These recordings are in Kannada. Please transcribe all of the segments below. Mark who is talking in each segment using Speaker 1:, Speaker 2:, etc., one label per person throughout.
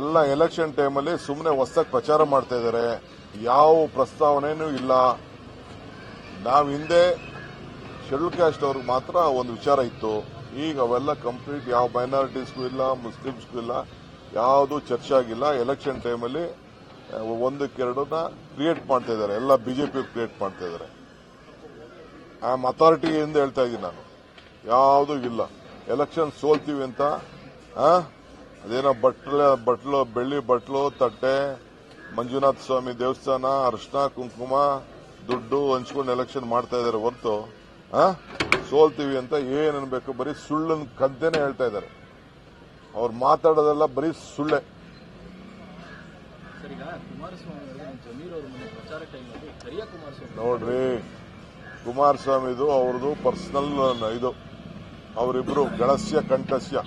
Speaker 1: ಎಲ್ಲ ಎಲೆಕ್ಷನ್ ಟೈಮಲ್ಲಿ ಸುಮ್ಮನೆ ಹೊಸ್ದಾಗಿ ಪ್ರಚಾರ ಮಾಡ್ತಾ ಇದ್ದಾರೆ ಯಾವ ಪ್ರಸ್ತಾವನೆಯೂ ಇಲ್ಲ. ನಾವು ಹಿಂದೆ ಶೆಡ್ಯೂಲ್ ಕ್ಯಾಸ್ಟ್ ಅವ್ರಿಗೆ ಮಾತ್ರ ಒಂದು ವಿಚಾರ ಇತ್ತು. ಈಗ ಅವೆಲ್ಲ ಕಂಪ್ಲೀಟ್ ಯಾವ ಮೈನಾರಿಟೀಸ್ಗೂ ಇಲ್ಲ ಮುಸ್ಲಿಮ್ಸ್ಗೂ ಇಲ್ಲ, ಯಾವುದು ಚರ್ಚೆ ಆಗಿಲ್ಲ. ಎಲೆಕ್ಷನ್ ಟೈಮಲ್ಲಿ ಒಂದಕ್ಕೆರಡನ್ನ ಕ್ರಿಯೇಟ್ ಮಾಡ್ತಾ ಇದ್ದಾರೆ ಎಲ್ಲ ಬಿಜೆಪಿ ಕ್ರಿಯೇಟ್ ಮಾಡ್ತಾ ಇದ್ದಾರೆ ಆ ಅಥಾರಿಟಿ ಎಂದು ಹೇಳ್ತಾ ಇದ್ದೀನಿ ನಾನು. ಯಾವುದೂ ಇಲ್ಲ. ಎಲೆಕ್ಷನ್ ಸೋಲ್ತೀವಿ ಅಂತ? ಅದೇನೋ ಬಟ್ಲು ಬಟ್ಲು ಬೆಳ್ಳಿ ಬಟ್ಲು ತಟ್ಟೆ ಮಂಜುನಾಥ ಸ್ವಾಮಿ ದೇವಸ್ಥಾನ ಅರ್ಶನ ಕುಂಕುಮ ದುಡ್ಡು ಹಂಚ್ಕೊಂಡು ಎಲೆಕ್ಷನ್ ಮಾಡ್ತಾ ಇದ್ದಾರೆ ಹೊರತು? ಸೋಲ್ತೀವಿ ಅಂತ ಏನ್ ಅನ್ಬೇಕು? ಬರೀ ಸುಳ್ಳನ್ ಕಂತೇನೇ ಹೇಳ್ತಾ ಇದ್ದಾರೆ. ಅವ್ರು ಮಾತಾಡೋದೆಲ್ಲ ಬರೀ ಸುಳ್ಳೆ. ನೋಡ್ರಿ ಕುಮಾರಸ್ವಾಮಿದು ಅವ್ರದ್ದು ಪರ್ಸನಲ್ ಇದು. ಅವರಿಬ್ರು ಗಳಸ್ಯ ಕಂಠಸ್ಯ.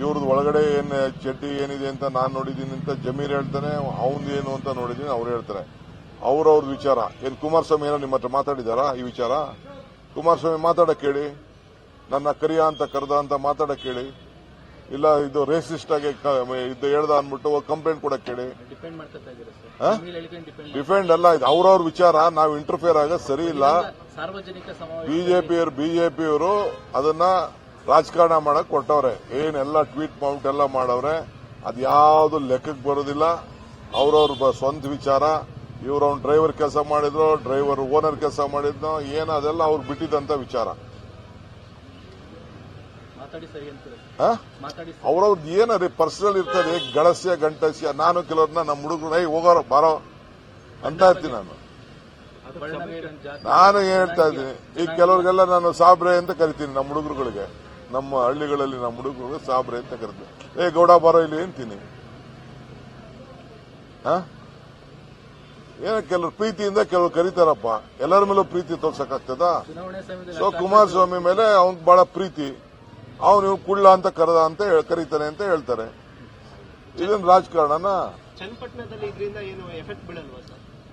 Speaker 1: ಇವ್ರದ್ದು ಒಳಗಡೆ ಏನ್ ಚಡ್ಡಿ ಏನಿದೆ ಅಂತ ನಾನ್ ನೋಡಿದೀನಿ ಅಂತ ಜಮೀರ್ ಹೇಳ್ತಾನೆ ಅವನ್ ಏನು ಅಂತ ನೋಡಿದೀನಿ ಅವ್ರು ಹೇಳ್ತಾರೆ. ಅವ್ರವ್ರ ವಿಚಾರ. ಏನ್ ಕುಮಾರಸ್ವಾಮಿ ಏನೋ ನಿಮ್ಮ ಹತ್ರ ಮಾತಾಡಿದಾರಾ ಈ ವಿಚಾರ? ಕುಮಾರಸ್ವಾಮಿ ಮಾತಾಡಕ್ ಕೇಳಿ. ನನ್ನ ಕರಿಯ ಅಂತ ಕರೆದ ಅಂತ ಮಾತಾಡಕ್ಕೆ ಕೇಳಿ. ಇಲ್ಲ ಇದು ರೇಸಿಸ್ಟ್ ಆಗಿ ಇದು ಹೇಳ್ದ ಅಂದ್ಬಿಟ್ಟು ಕಂಪ್ಲೇಂಟ್ ಕೊಡಕ್ಕೆ
Speaker 2: ಡಿಪೆಂಡ್
Speaker 1: ಡಿಫೆಂಡ್ ಅಲ್ಲ ಇದು ಅವ್ರವ್ರ ವಿಚಾರ ನಾವು ಇಂಟರ್ಫಿಯರ್ ಆಗ ಸರಿ ಇಲ್ಲ. ಬಿಜೆಪಿಯವರು ಬಿಜೆಪಿಯವರು ಅದನ್ನ ರಾಜಕಾರಣ ಮಾಡಕ್ ಕೊಟ್ಟವ್ರೆ. ಏನೆಲ್ಲ ಟ್ವೀಟ್ ಮೌಂಟ್ ಎಲ್ಲ ಮಾಡವ್ರೆ ಅದ್ಯಾವುದು ಲೆಕ್ಕಕ್ಕೆ ಬರೋದಿಲ್ಲ. ಅವ್ರವ್ರ ಸ್ವಂತ ವಿಚಾರ. ಇವ್ರ ಅವ್ನ ಡ್ರೈವರ್ ಕೆಲಸ ಮಾಡಿದ್ರು ಡ್ರೈವರ್ ಓನರ್ ಕೆಲಸ ಮಾಡಿದ್ನೋ ಏನೋ ಅದೆಲ್ಲ ಅವ್ರು ಬಿಟ್ಟಿದ್ದಂತ ವಿಚಾರ. ಅವ್ರವ್ರದ್ದು ಏನರಿ ಪರ್ಸನಲ್ ಇರ್ತದೆ ಗಳಸ್ಯ ಗಂಟಸ್ಯ ನಾನು ಕೆಲವ್ರನ್ನ ನಮ್ಮ ಹುಡುಗರು ಏಯ್ ಹೋಗೋರ ಬಾರೋ ಅಂತ ಇರ್ತೀನಿ ನಾನು. ನಾನು ಏನ್ ಹೇಳ್ತಾ ಇದ್ದೀನಿ ಈಗ ಕೆಲವ್ರಿಗೆಲ್ಲ ನಾನು ಸಾಬ್ರೆ ಅಂತ ಕರಿತೀನಿ ನಮ್ಮ ಹುಡುಗರುಗಳಿಗೆ. ನಮ್ಮ ಹಳ್ಳಿಗಳಲ್ಲಿ ನಮ್ಮ ಹುಡುಗರು ಸಾಬ್ರೆ ಅಂತ ಕರಿತಾರೆ ಏ ಗೌಡ ಬಾರೋ ಇಲ್ಲಿ ಅಂತೀನಿ ಏನ ಕೆಲವರು ಪ್ರೀತಿಯಿಂದ ಕೆಲವರು ಕರೀತಾರಪ್ಪ. ಎಲ್ಲರ ಮೇಲೂ ಪ್ರೀತಿ ತೋರ್ಸಕ್ಕಾಗ್ತದ? ಸೊ ಕುಮಾರಸ್ವಾಮಿ ಮೇಲೆ ಅವನ್ ಬಹಳ ಪ್ರೀತಿ. ಅವನು ಕುಳ್ಳ ಅಂತ ಕರೆದ ಅಂತ ಹೇಳ್- ಕರೀತಾನೆ ಅಂತ ಹೇಳ್ತಾರೆ. ಇದನ್ ರಾಜಕಾರಣನ?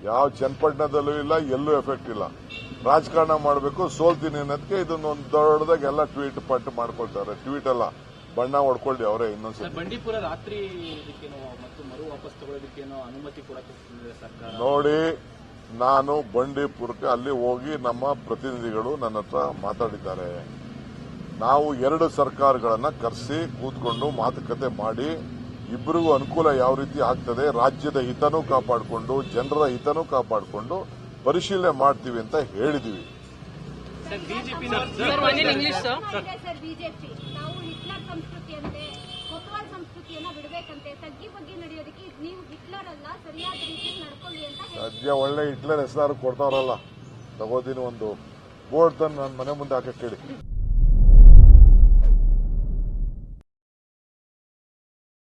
Speaker 1: ಯಾವ ಚನ್ನಪಟ್ಟಣದಲ್ಲೂ ಇಲ್ಲ ಎಲ್ಲೂ ಎಫೆಕ್ಟ್ ಇಲ್ಲ. ರಾಜಕಾರಣ ಮಾಡಬೇಕು ಸೋಲ್ತೀನಿ ಅನ್ನೋದಕ್ಕೆ ಇದನ್ನ ಒಂದು ದೊಡ್ಡದಾಗಿ ಎಲ್ಲ ಟ್ವೀಟ್ ಪಟ್ಟು ಮಾಡ್ಕೊಳ್ತಾರೆ. ಟ್ವೀಟ್ ಎಲ್ಲ ಬಣ್ಣ ಹೊಡ್ಕೊಳ್ಳಿ ಅವರೇ ಇನ್ನೊಂದ್ಸಲ.
Speaker 2: ಬಂಡೀಪುರ ರಾತ್ರಿ ಮರು ವಾಪಸ್ ತಗೊಳ್ಳೋದಕ್ಕೇನೋ ಅನುಮತಿ
Speaker 1: ನೋಡಿ ನಾನು ಬಂಡೀಪುರಕ್ಕೆ ಅಲ್ಲಿ ಹೋಗಿ ನಮ್ಮ ಪ್ರತಿನಿಧಿಗಳು ನನ್ನ ಹತ್ರ ಮಾತಾಡಿದ್ದಾರೆ. ನಾವು ಎರಡು ಸರ್ಕಾರಗಳನ್ನ ಕರೆಸಿ ಕೂತ್ಕೊಂಡು ಮಾತುಕತೆ ಮಾಡಿ ಇಬ್ಬರಿಗೂ ಅನುಕೂಲ ಯಾವ ರೀತಿ ಆಗ್ತದೆ ರಾಜ್ಯದ ಹಿತನೂ ಕಾಪಾಡಿಕೊಂಡು ಜನರ ಹಿತನೂ ಕಾಪಾಡಿಕೊಂಡು ಪರಿಶೀಲನೆ ಮಾಡ್ತೀವಿ ಅಂತ ಹೇಳಿದೀವಿ.
Speaker 3: ಸರ್ ಬಿಜೆಪಿ
Speaker 4: ಮಾಡಿದೆ ಸರ್ ಬಿಜೆಪಿ ನಾವು ಹಿಟ್ಲರ್ ಸಂಸ್ಕೃತಿಯಂತೆ ಕೊತ್ವಾಲ್ ಸಂಸ್ಕೃತಿಯನ್ನ ಬಿಡಬೇಕಂತೆ ತಗ್ಗಿ ಬಗ್ಗೆ ನಡೆಯೋದಕ್ಕೆ ನೀವು ಹಿಟ್ಲರ್ ಅಲ್ಲ ಸರಿಯಾದ ರೀತಿಯಲ್ಲಿ ನಡ್ಕೊಳ್ಳಿ ಅಂತ ಹೇಳಿ.
Speaker 1: ಸದ್ಯ ಒಳ್ಳೆ ಹಿಟ್ಲರ್ ಹೆಸರು ಕೊಡ್ತಾರಲ್ಲ ತಗೋದಿನ ಒಂದು ಬೋರ್ಡ್ ತಂದು ನನ್ನ ಮನೆ ಮುಂದೆ ಹಾಕಕ್ಕೆ ಕೇಳಿ.